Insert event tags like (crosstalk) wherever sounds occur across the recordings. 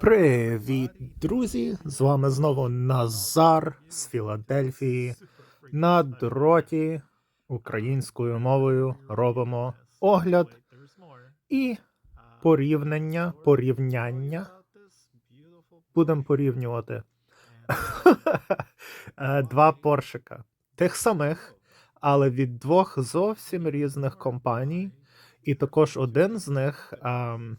Привіт, друзі! З вами знову Назар з Філадельфії. На дроті українською мовою робимо огляд і порівняння, порівняння. Будемо порівнювати (laughs) два поршика. Тих самих, але від двох зовсім різних компаній. І також один з них ем,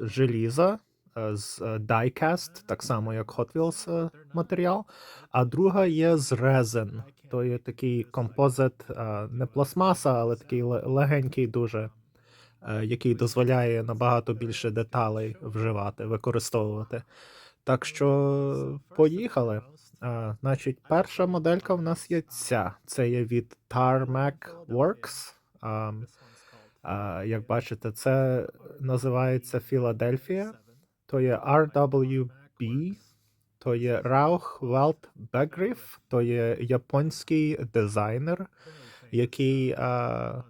желіза е, з е, diecast, так само як Hot Wheels е, матеріал, а друга є з резин. То є такий композит, е, не пластмаса, але такий ле- легенький дуже, е, який дозволяє набагато більше деталей вживати, використовувати. Так що поїхали. А, значить, перша моделька в нас є ця. Це є від Tarmac Works. А, а, як бачите, це називається Філадельфія. То є RWB, то є Rauch Welt Begriff, то є японський дизайнер, який а,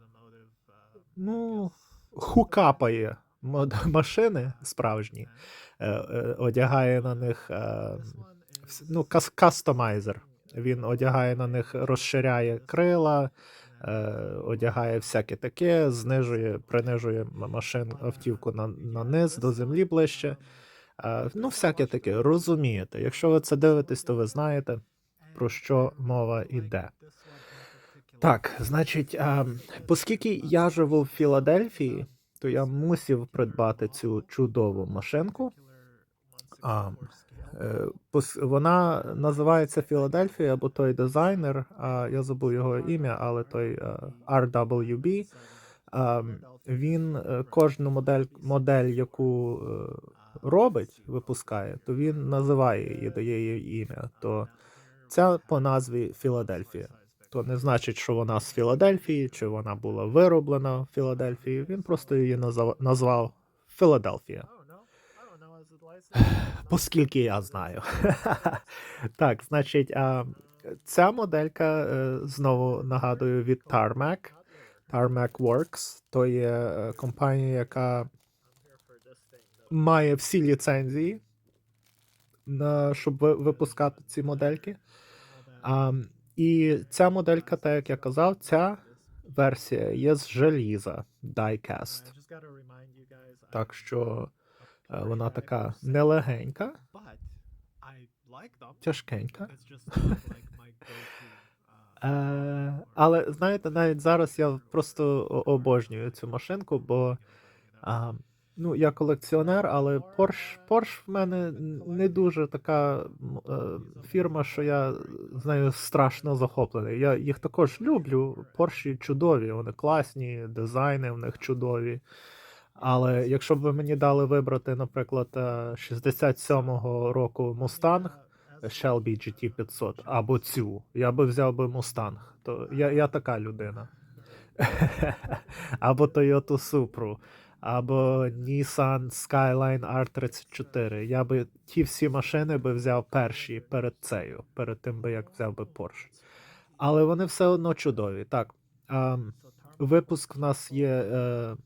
ну, хукапає машини справжні, е, е, одягає на них е, ну, кастомайзер. Він одягає на них, розширяє крила, одягає всяке таке, знижує, принижує машин автівку на, на низ до землі ближче. Е, ну, всяке таке, розумієте. Якщо ви це дивитесь, то ви знаєте, про що мова йде. Так, значить, а, оскільки я живу в Філадельфії, то я мусив придбати цю чудову машинку. Е, вона називається Філадельфія, або той дизайнер, я забув його ім'я, але той е, RWB. Він е, кожну модель, модель, яку робить, випускає, то він називає її, дає їй ім'я. То ця по назві Філадельфія. То не значить, що вона з Філадельфії, чи вона була вироблена в Філадельфії. Він просто її назвав Філадельфія. (sighs) Оскільки я знаю. (laughs) так, значить, а, ця моделька е, знову нагадую від Tarmac. Tarmac Works. То є е, компанія, яка має всі ліцензії, на, щоб випускати ці модельки. А, і ця моделька, так як я казав, ця версія є з желіза diecast. Так що вона така нелегенька, тяжкенька. Е, але знаєте, навіть зараз я просто обожнюю цю машинку, бо а, ну, я колекціонер, але Porsche, Porsche в мене не дуже така м, е, фірма, що я з нею страшно захоплений. Я їх також люблю. Porsche чудові, вони класні, дизайни в них чудові. Але якщо б ви мені дали вибрати, наприклад, е, 67-го року Mustang, Shelby GT500 або цю, я би взяв би Mustang. То я, я така людина. або Toyota Supra, або Nissan Skyline R34. Я би ті всі машини би взяв перші перед цею, перед тим би як взяв би Porsche. Але вони все одно чудові. Так. ем, випуск в нас є е,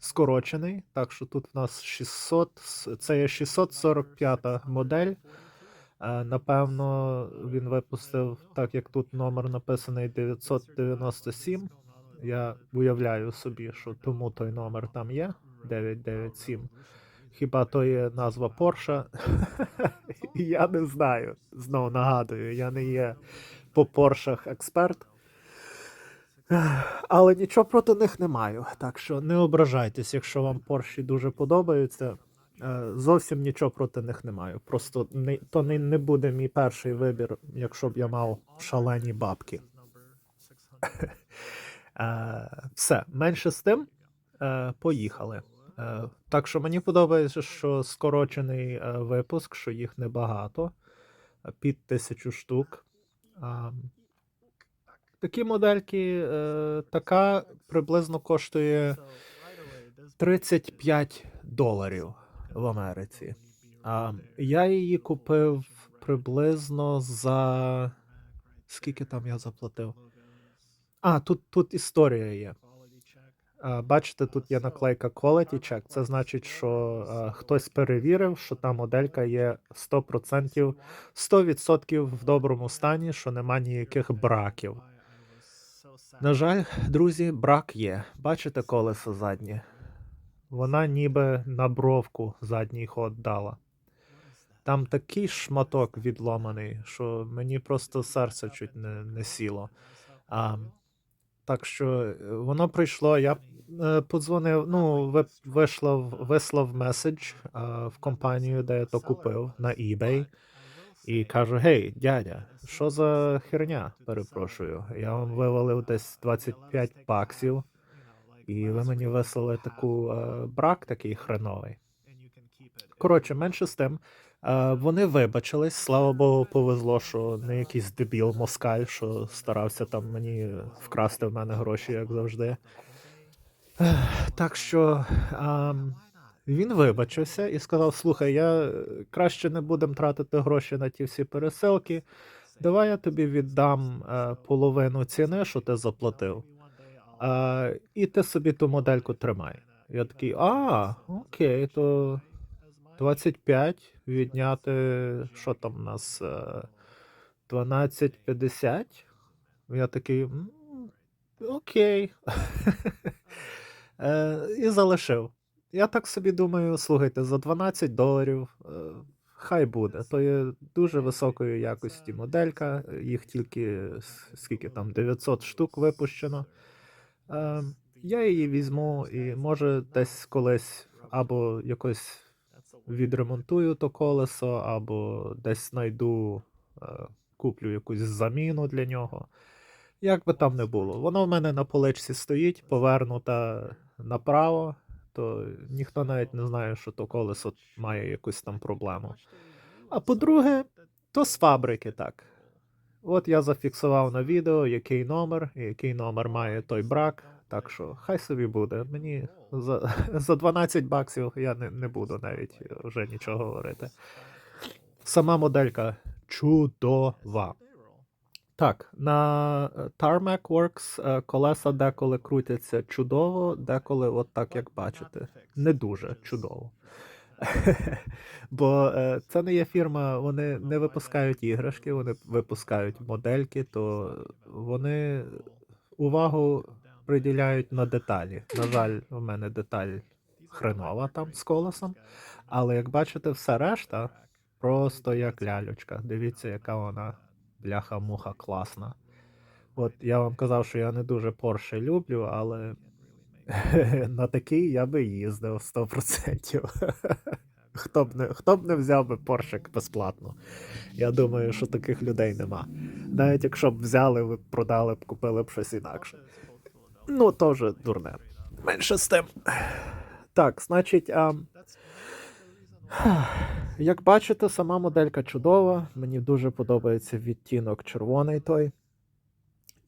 скорочений, так що тут в нас 600, це є 645 модель. Е, Напевно, він випустив, так як тут номер написаний 997. Я уявляю собі, що тому той номер там є 997. Хіба то є назва Порша? (laughs) я не знаю. Знову нагадую, я не є по Поршах експерт. Але нічого проти них не маю. Так що не ображайтесь, якщо вам Порші дуже подобаються. Е, Зовсім нічого проти них не маю. Просто не, то не, не буде мій перший вибір, якщо б я мав шалені бабки. Е, Все, менше з тим. Е, Поїхали. Так що мені подобається, що скорочений випуск, що їх небагато, під тисячу штук. Такі модельки, е, така приблизно коштує 35 доларів в Америці. А, я її купив приблизно за. Скільки там я заплатив? А, тут, тут історія є. А, Бачите, тут є наклейка Quality Check. Це значить, що а, хтось перевірив, що та моделька є 100%, 100% в доброму стані, що нема ніяких браків. На жаль, друзі, брак є. Бачите колесо заднє? Вона ніби на бровку задній ход дала. Там такий шматок відломаний, що мені просто серце чуть не, не сіло. А, так що е, воно прийшло. Я е, подзвонив, ну, ви- вийшло, вислав меседж е, в компанію, де я то купив на eBay. І кажу: гей, дядя, що за херня? Перепрошую. Я вам вивалив десь 25 баксів, і ви мені вислали таку е, брак такий хреновий. Коротше, менше з тим. Е, вони вибачились, слава Богу, повезло, що не якийсь дебіл москаль, що старався там мені вкрасти в мене гроші, як завжди. Так що ам, він вибачився і сказав: слухай, я е, краще не будемо тратити гроші на ті всі пересилки. Давай я тобі віддам е, половину ціни, що ти заплатив. Е, і ти собі ту модельку тримай. Я такий, а, окей, то 25 відняти, що там у нас? е, 12,50. Я такий, «М, окей. (laughs) Е, І залишив. Я так собі думаю, слухайте, за 12 доларів е, хай буде. То є дуже високої якості моделька, їх тільки скільки там 900 штук випущено. Е, Я її візьму і може десь колись або якось відремонтую то колесо, або десь знайду, е, куплю якусь заміну для нього. Як би там не було. Воно в мене на поличці стоїть, повернута направо, то ніхто навіть не знає, що то колесо має якусь там проблему. А по-друге, то з фабрики так. От я зафіксував на відео, який номер, і який номер має той брак. Так що хай собі буде. Мені за, (laughs) за 12 баксів я не, не буду навіть вже нічого говорити. Сама моделька чудова. Так, на е, Tarmac Works е, колеса деколи крутяться чудово, деколи, от так як бачите, не дуже чудово. (laughs) Бо е, це не є фірма, вони не випускають іграшки, вони випускають модельки, то вони увагу приділяють на деталі. На жаль, у мене деталь хренова там з колесом. Але як бачите, все решта просто як лялючка. Дивіться, яка вона бляха-муха класна. От я вам казав, що я не дуже Porsche люблю, але (laughs) на такий я би їздив 100%. (laughs) Хто б не, хто б не взяв би Porsche безплатно. Я думаю, що таких людей нема. Навіть якщо б взяли, ви продали б, купили б щось інакше. Ну, теж дурне. Менше з тим. Так, значить, а... як бачите, сама моделька чудова. Мені дуже подобається відтінок червоний той.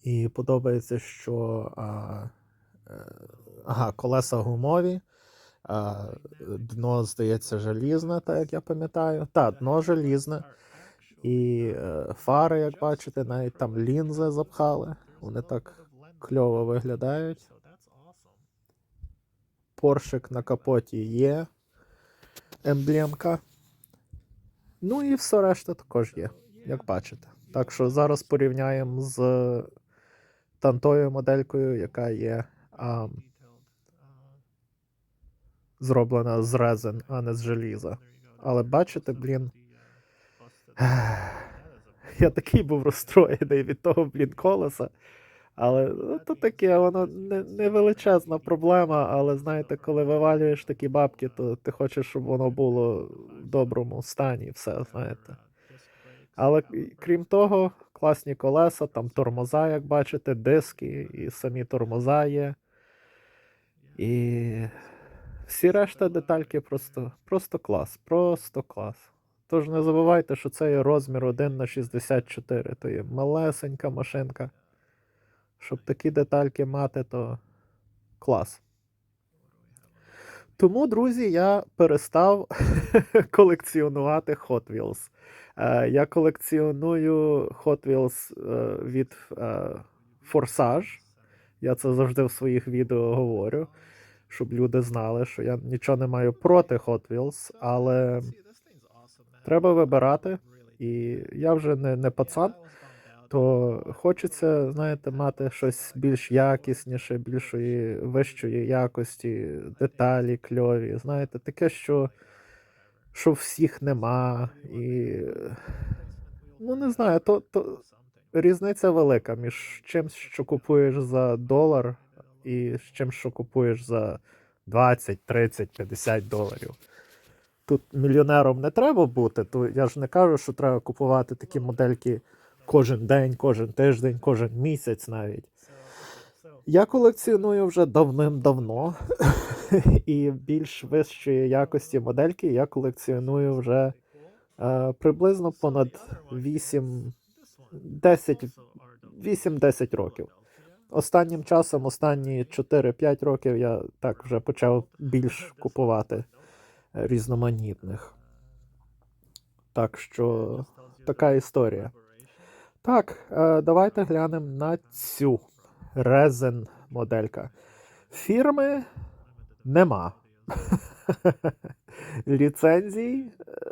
І подобається, що а, е, ага, колеса гумові, а, дно, здається, желізне, так як я пам'ятаю. Так, дно желізне. І е, фари, як бачите, навіть там лінзи запхали. Вони так кльово виглядають. Поршик на капоті є. Емблемка. Ну і все решта також є, як бачите. Так що зараз порівняємо з тантою моделькою, яка є а, зроблена з резин, а не з желіза. Але бачите, блін. (sighs) Я такий був розстроєний від того, блін, колеса. Але ну, то таке, воно не, не величезна проблема, але знаєте, коли вивалюєш такі бабки, то ти хочеш, щоб воно було в доброму стані, все, знаєте. Але крім того, класні колеса, там тормоза, як бачите, диски, і самі тормоза є. І всі решта детальки просто, просто клас, просто клас. Тож не забувайте, що це є розмір 1 на 64, то є малесенька машинка. Щоб такі детальки мати, то клас. Тому, друзі, я перестав (laughs) колекціонувати Hot Wheels. Е, я колекціоную Hot Wheels е, від е, Forsage. Я це завжди в своїх відео говорю, щоб люди знали, що я нічого не маю проти Hot Wheels, але треба вибирати. І я вже не, не пацан, то хочеться, знаєте, мати щось більш якісніше, більшої вищої якості, деталі кльові. Знаєте, таке, що, що всіх нема. І ну не знаю, то, то різниця велика між чимсь, що купуєш за долар, і чим, що купуєш за 20, 30, 50 доларів. Тут мільйонером не треба бути, то я ж не кажу, що треба купувати такі модельки кожен день, кожен тиждень, кожен місяць навіть. Я колекціоную вже давним-давно, (laughs) і більш вищої якості модельки я колекціоную вже е, приблизно понад 8, 10, 8-10 років. Останнім часом, останні 4-5 років, я так вже почав більш купувати різноманітних. Так що така історія. Так, е, давайте глянемо на цю резен моделька. Фірми нема. (laughs) Ліцензій е,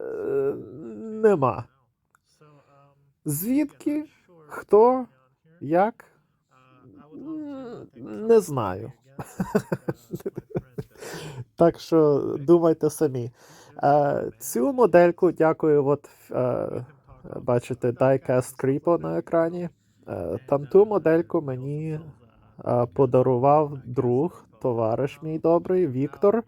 нема. Звідки? Хто? Як? Не знаю. (laughs) Так що думайте самі. Е, Цю модельку, дякую, от бачите Diecast Creepo на екрані. Е, Там ту модельку мені е, подарував друг, товариш мій добрий, Віктор.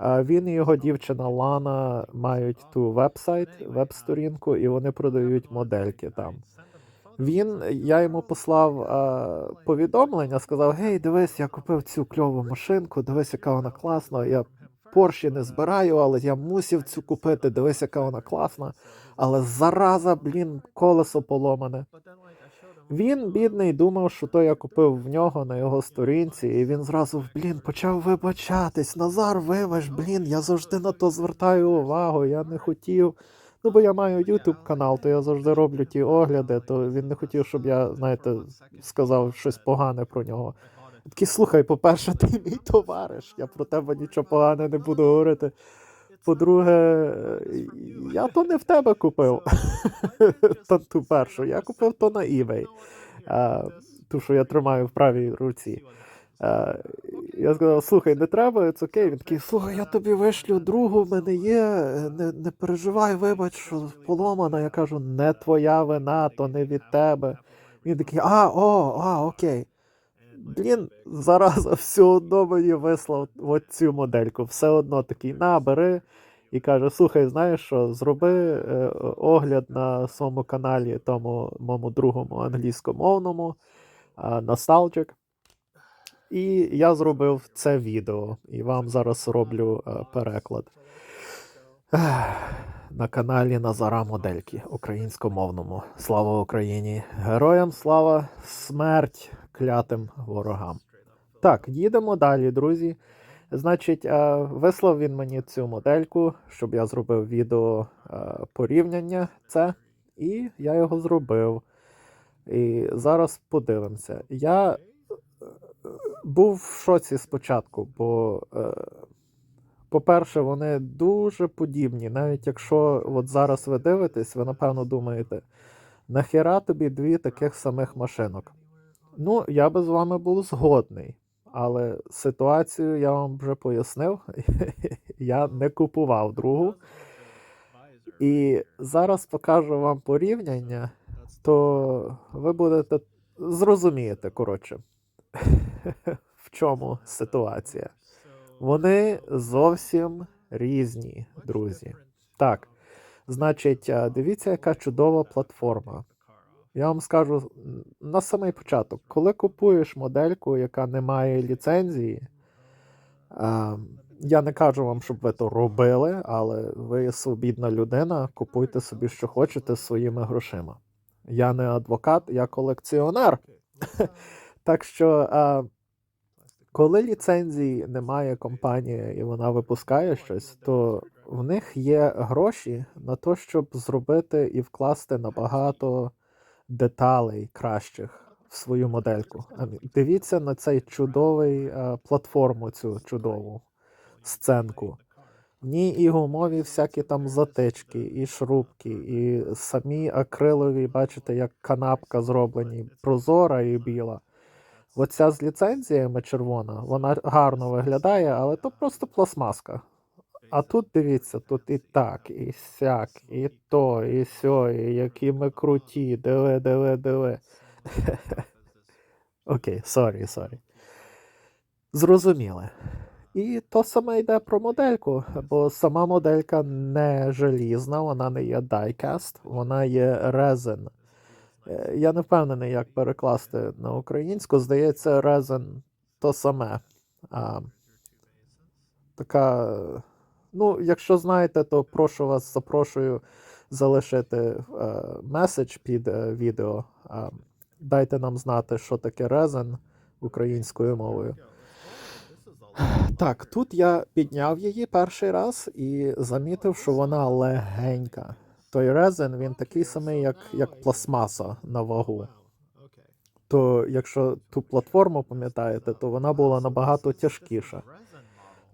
Е, Він і його дівчина Лана мають ту веб-сайт, веб-сторінку, і вони продають модельки там. Він, я йому послав е, повідомлення, сказав: Гей, дивись, я купив цю кльову машинку, дивись, яка вона класна. Я Порші не збираю, але я мусив цю купити. Дивись, яка вона класна. Але зараза, блін, колесо поломане. Він, бідний, думав, що то я купив в нього на його сторінці, і він зразу, блін, почав вибачатись. Назар, вибач, блін, я завжди на то звертаю увагу, я не хотів. Ну, бо я маю YouTube канал, то я завжди роблю ті огляди, то він не хотів, щоб я, знаєте, сказав щось погане про нього. Такий, слухай, по-перше, ти мій товариш, я про тебе нічого поганого не буду говорити. По-друге, я то не в тебе купив. (laughs) Ту першу. Я купив то на eBay. Ту, що я тримаю в правій руці. Я сказав, слухай, не треба, це окей. Він такий, слухай, я тобі вишлю другу, в мене є. Не, не переживай, вибач, що поломана. Я кажу, не твоя вина, то не від тебе. Він такий, а, о, а, окей. Блін, зараз все одно мені вислав от цю модельку. Все одно такий, на, бери. І каже: слухай, знаєш що, зроби е, огляд на своєму каналі, тому моєму другому англійськомовному е, Nostalgic. І я зробив це відео, і вам зараз роблю е, переклад. (sighs) На каналі Назара Модельки українськомовному. Слава Україні! Героям слава, смерть клятим ворогам. Так, їдемо далі, друзі. Значить, е, вислав він мені цю модельку, щоб я зробив відео е, порівняння це, і я його зробив. І зараз подивимося. Я е, був в шоці спочатку, бо, по-перше, вони дуже подібні. Навіть якщо от зараз ви дивитесь, ви напевно думаєте, нахіра тобі дві таких самих машинок? Ну, я би з вами був згодний. Але ситуацію я вам вже пояснив. (laughs) я не купував другу. І зараз покажу вам порівняння, то ви будете зрозумієте, коротше, (laughs) в чому ситуація. Вони зовсім різні, друзі. Так, значить, дивіться, яка чудова платформа. Я вам скажу на самий початок, коли купуєш модельку, яка не має ліцензії, а, я не кажу вам, щоб ви то робили, але ви свобідна людина, купуйте собі, що хочете своїми грошима. Я не адвокат, я колекціонер. (laughs) Так що, а, коли ліцензії немає компанія і вона випускає щось, то в них є гроші на те, щоб зробити і вкласти набагато деталей кращих в свою модельку. Дивіться на цей чудовий е, платформу, цю чудову сценку. В ній і гумові всякі там затички, і шрубки, і самі акрилові, бачите, як канапка зроблені, прозора і біла. Оця з ліцензіями червона, вона гарно виглядає, але то просто пластмаска. А тут дивіться, тут і так, і сяк, і то, і сьо, і які ми круті. Диви, диви, диви. (laughs) Окей, сорі, сорі. Зрозуміли. І то саме йде про модельку, бо сама моделька не желізна, вона не є diecast, вона є resin. Е, Я не впевнений, як перекласти на українську. Здається, resin то саме. А, така. Ну, якщо знаєте, то прошу вас, запрошую залишити е, меседж під е, відео. Дайте нам знати, що таке resin українською мовою. Так, тут я підняв її перший раз і замітив, що вона легенька. Той резин, він такий самий, як, як пластмаса на вагу. То якщо ту платформу пам'ятаєте, то вона була набагато тяжкіша.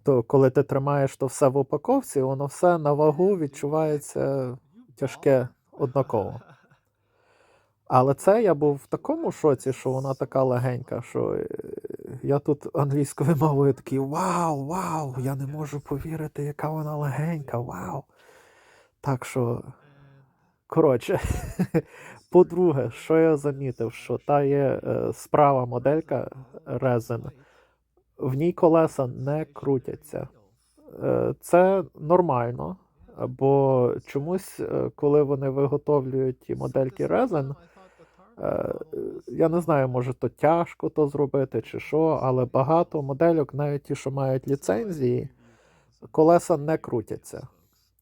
То коли ти тримаєш то все в упаковці, воно все на вагу відчувається тяжке однаково. Але це я був в такому шоці, що вона така легенька, що е, я тут англійською (laughs) мовою такий вау, вау, я не можу повірити, яка вона легенька, вау. Так що, коротше, (laughs) по-друге, що я замітив, що та є е, справа моделька Resin, в ній колеса не крутяться. Е, Це нормально, бо чомусь, е, коли вони виготовлюють ті модельки Е, Я не знаю, може то тяжко то зробити чи що, але багато модельок, навіть ті, що мають ліцензії, колеса не крутяться.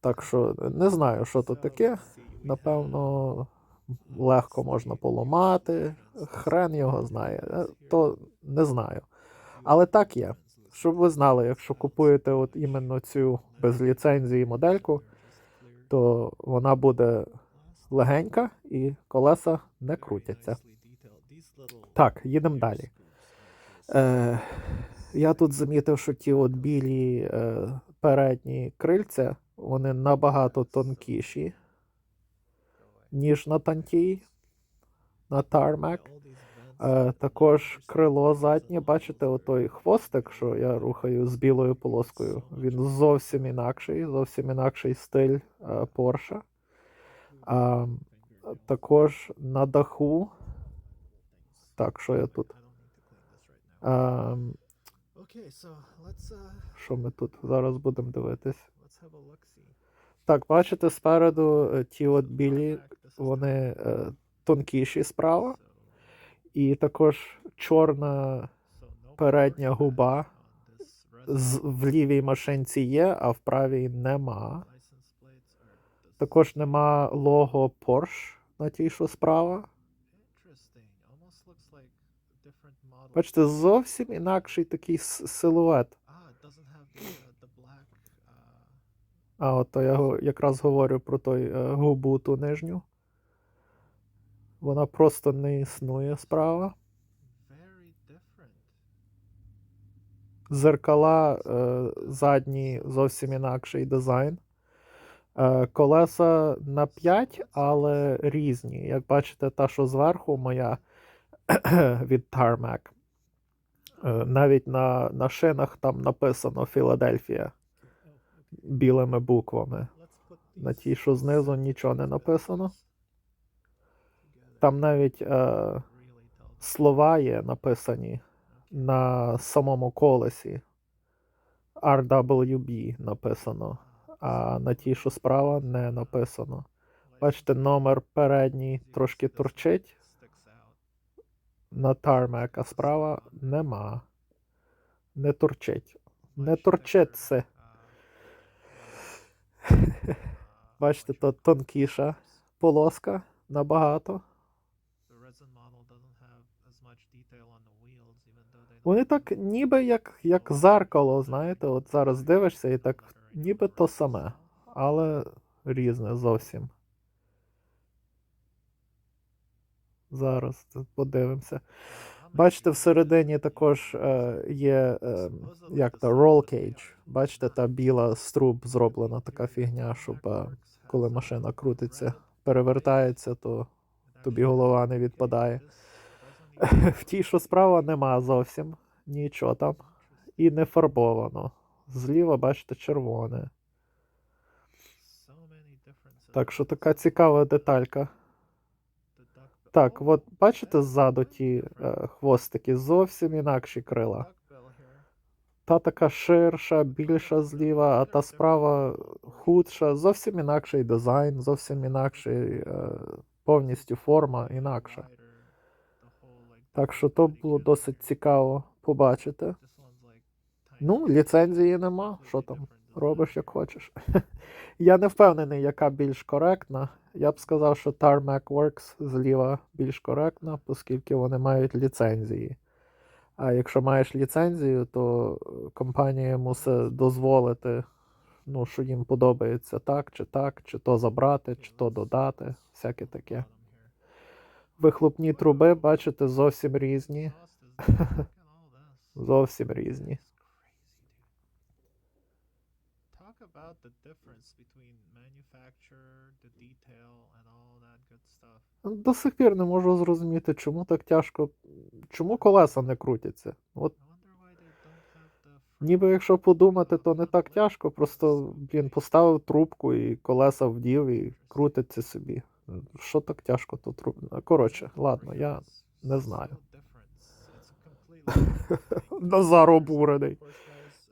Так що не знаю, що то таке. Напевно, легко можна поламати. Хрен його знає. Е, То не знаю. Але так є. Щоб ви знали, якщо купуєте от іменно цю без ліцензії модельку, то вона буде легенька і колеса не крутяться. Так, їдемо далі. Е, я тут замітив, що ті от білі е, передні крильця, вони набагато тонкіші, ніж на тантій, на Tarmac. Е, також крило заднє, бачите, отой хвостик, що я рухаю з білою полоскою. Він зовсім інакший, зовсім інакший стиль е, Porsche. А, також на даху. Так, що я тут? А, uh що ми тут зараз будемо дивитись? Так, бачите, спереду е, ті от білі, вони е, тонкіші справа, і також чорна передня губа з, в лівій машинці є, а в правій нема. Також нема лого Porsche на тій, що справа. Бачите, зовсім інакший такий силует. А от я якраз говорю про той е, губу ту нижню. Вона просто не існує справа. Зеркала е, задні зовсім інакший дизайн. Е, колеса на 5, але різні. Як бачите, та, що зверху моя (clears throat) від Tarmac. Е, навіть на, на шинах там написано Філадельфія білими буквами. На тій, що знизу, нічого не написано. Там навіть е, слова є написані на самому колесі. RWB написано, а на тій, що справа, не написано. Бачите, номер передній трошки торчить на Tarmac, а справа нема. Не торчить. Не торчить це. (laughs) Бачите, то тонкіша полоска набагато. Вони так ніби як, як зеркало, знаєте, от зараз дивишся і так ніби то саме, але різне зовсім. Зараз подивимося. Бачите, всередині також е, є е, як то roll cage. Бачите, та біла з труб зроблена така фігня, щоб е, коли машина крутиться, перевертається, то тобі голова не відпадає. (laughs) В тій, що справа, нема зовсім нічого там. І не фарбовано. Зліва, бачите, червоне. Так що така цікава деталька. Так, от бачите ззаду ті е, хвостики, зовсім інакші крила. Та така ширша, більша зліва, а та справа худша, зовсім інакший дизайн, зовсім інакший, е, повністю форма інакша. Так що то було досить цікаво побачити. Ну, ліцензії нема, що там, робиш як хочеш. (laughs) Я не впевнений, яка більш коректна. Я б сказав, що Tarmac Works зліва більш коректна, оскільки вони мають ліцензії. А якщо маєш ліцензію, то е, компанія мусить дозволити, ну, що їм подобається так, чи так, чи то забрати, чи то додати, всяке таке. Вихлопні труби, бачите, зовсім різні. (laughs) Зовсім різні. До сих пір не можу зрозуміти, чому так тяжко, чому колеса не крутяться. От ніби якщо подумати, то не так тяжко, просто, блін, поставив трубку і колеса вдів і крутиться собі. Що так тяжко тут робити? Коротше, ладно, я не знаю. (laughs) Назар обурений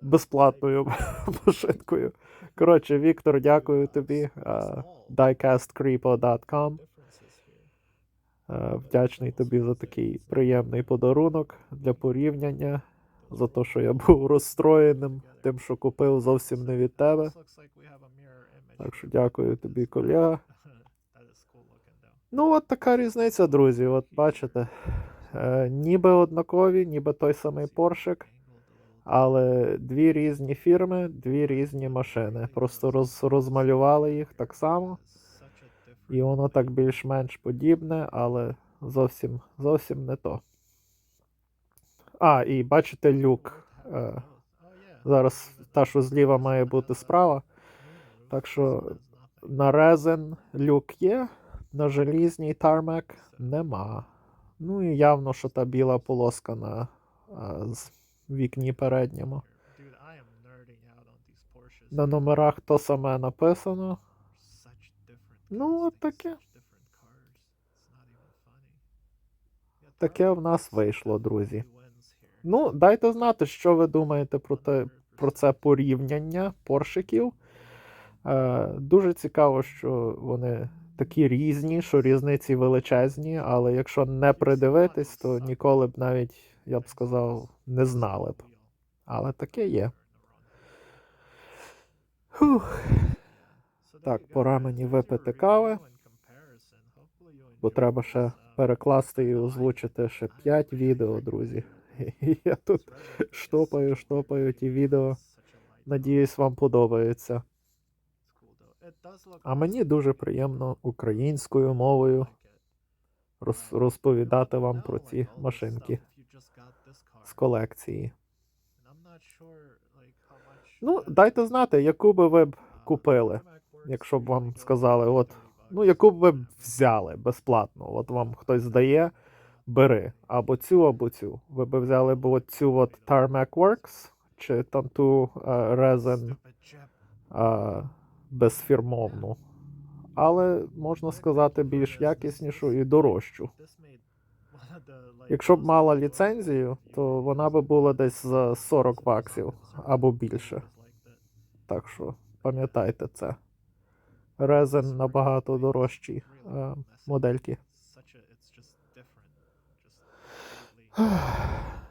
безплатною (laughs) машинкою. Коротше, Віктор, дякую тобі. Uh, diecastcreepo.com. Вдячний тобі за такий приємний подарунок для порівняння, за те, що я був розстроєним тим, що купив зовсім не від тебе. Так що дякую тобі, колега. Ну, от така різниця, друзі. От бачите. Е, ніби однакові, ніби той самий поршик, але дві різні фірми, дві різні машини. Просто роз, розмалювали їх так само, і воно так більш-менш подібне, але зовсім, зовсім не то. А, і бачите люк. Е, зараз та, що зліва має бути справа. Так що на резин люк є, на желізній тармек нема. Ну і явно, що та біла полоска на а, з вікні передньому. На номерах то саме написано. Ну, от таке. Таке в нас вийшло, друзі. Ну, дайте знати, що ви думаєте про, те, про це порівняння поршиків. Е, дуже цікаво, що вони такі різні, що різниці величезні, але якщо не придивитись, то ніколи б навіть, я б сказав, не знали б. Але таке є. Фух. Так, пора мені випити кави, бо треба ще перекласти і озвучити ще 5 відео, друзі. (laughs) Я тут штопаю, штопаю ті відео. Надіюсь, вам подобається. А мені дуже приємно українською мовою роз, розповідати вам про ці машинки з колекції. Ну, дайте знати, яку би ви б купили, якщо б вам сказали, от, ну, яку б ви б взяли безплатно. От вам хтось здає, бери або цю, або цю. Ви б взяли б от цю от Tarmac Works, чи там ту е, Resin е, безфірмовну. Але можна сказати більш якіснішу і дорожчу. Якщо б мала ліцензію, то вона би була десь за 40 баксів або більше. Так що пам'ятайте це. Резен набагато дорожчі е, модельки. (sighs)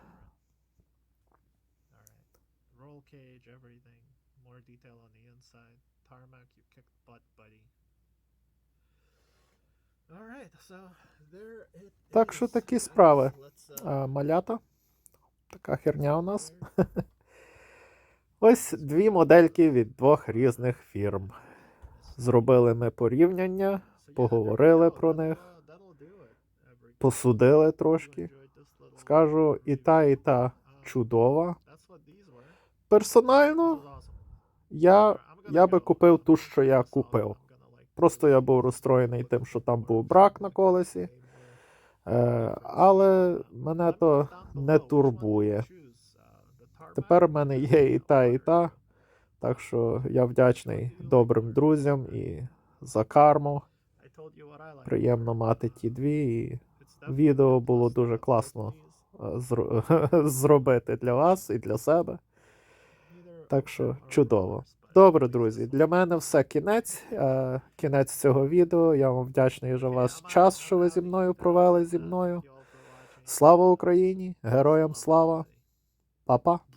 Tarmac, you kicked butt, buddy. Так що такі справи. Uh, Е, малята. Така херня у нас. (laughs) Ось дві модельки від двох різних фірм. Зробили ми порівняння, поговорили про них. uh, посудили трошки. Скажу, і та, і та чудова. Персонально, я, я би купив ту, що я купив. Просто я був розстроєний тим, що там був брак на колесі. Е, але мене то не турбує. Тепер в мене є і та, і та. Так що я вдячний добрим друзям і за карму. Приємно мати ті дві. І відео було дуже класно е, (laughs) зробити для вас і для себе. Так що чудово. Добре, друзі, для мене все кінець. Е, кінець цього відео. Я вам вдячний за вас час, що ви зі мною провели зі мною. Слава Україні! Героям слава! Па-па!